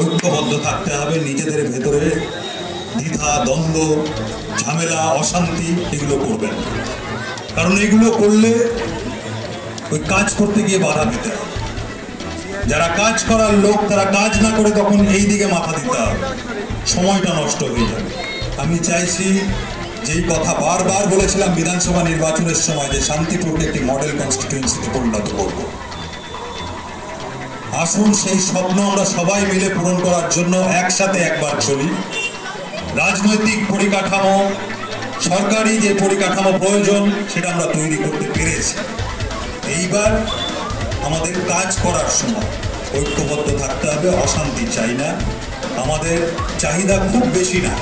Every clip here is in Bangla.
ঐক্যবদ্ধ থাকতে হবে নিজেদের ভেতরে। দ্বিধা, দ্বন্দ্ব, ঝামেলা, অশান্তি এগুলো করবেন কারণ এগুলো করলে ওই কাজ করতে গিয়ে বাধা দিতে হবে। যারা কাজ করার লোক, তারা কাজ না করে তখন এই দিকে মাথা দিতে হবে। সময়টা নষ্ট হয়ে যাবে। আমি চাইছি যেই কথা বারবার বলেছিলাম বিধানসভা নির্বাচনের সময়, যে শান্তিপুরকে একটি মডেল কনস্টিটিউয়েন্সিতে পরিণত করব। আসুন সেই স্বপ্ন আমরা সবাই মিলে পূরণ করার জন্য একসাথে একবার চলি। রাজনৈতিক পরিকাঠামো, সরকারি যে পরিকাঠামো প্রয়োজন, সেটা আমরা তৈরি করতে পেরেছি। এইবার আমাদের কাজ করার সময় ঐক্যবদ্ধ থাকতে হবে, অশান্তি চাই না। আমাদের চাহিদা খুব বেশি না।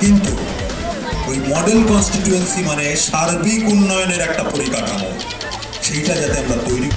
কিন্তু ওই মডেল কনস্টিটিউয়েন্সি মানে সার্বিক উন্নয়নের একটা পরিকাঠামো, সেইটা যাতে আমরা তৈরি